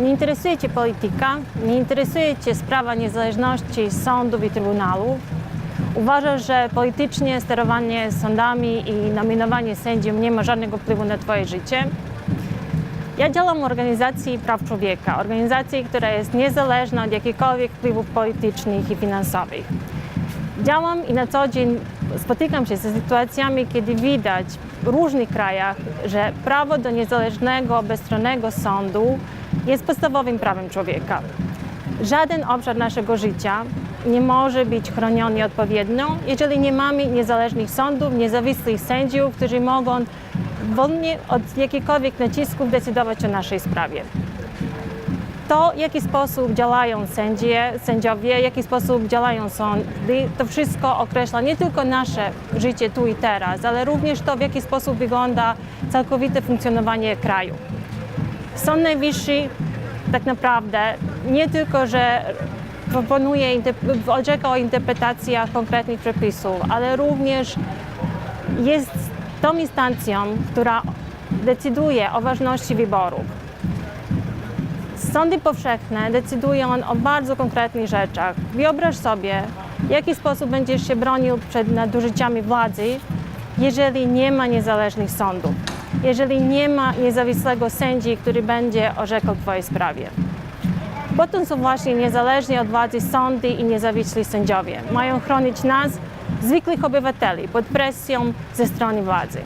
Nie interesuje Cię polityka, nie interesuje Cię sprawa niezależności sądów i trybunałów. Uważasz, że politycznie sterowanie sądami i nominowanie sędziów nie ma żadnego wpływu na Twoje życie. Ja działam w organizacji praw człowieka, organizacji, która jest niezależna od jakichkolwiek wpływów politycznych i finansowych. Działam i na co dzień spotykam się ze sytuacjami, kiedy widać w różnych krajach, że prawo do niezależnego, bezstronnego sądu jest podstawowym prawem człowieka. Żaden obszar naszego życia nie może być chroniony odpowiednio, jeżeli nie mamy niezależnych sądów, niezawisłych sędziów, którzy mogą wolnie od jakichkolwiek nacisków decydować o naszej sprawie to, w jaki sposób działają sędzie, sędziowie, w jaki sposób działają sądy, to wszystko określa nie tylko nasze życie tu i teraz, ale również to, w jaki sposób wygląda całkowite funkcjonowanie kraju. Sąd Najwyższy tak naprawdę nie tylko, że proponuje, orzeka o interpretacjach konkretnych przepisów, ale również jest tą instancją, która decyduje o ważności wyborów. Sądy powszechne decydują o bardzo konkretnych rzeczach. Wyobraź sobie, w jaki sposób będziesz się bronił przed nadużyciami władzy, jeżeli nie ma niezależnych sądów, jeżeli nie ma niezawisłego sędzi, który będzie orzekał w Twojej sprawie. Potem są właśnie niezależnie od władzy sądy i niezawiśli sędziowie. Mają chronić nas, zwykłych obywateli, pod presją ze strony władzy.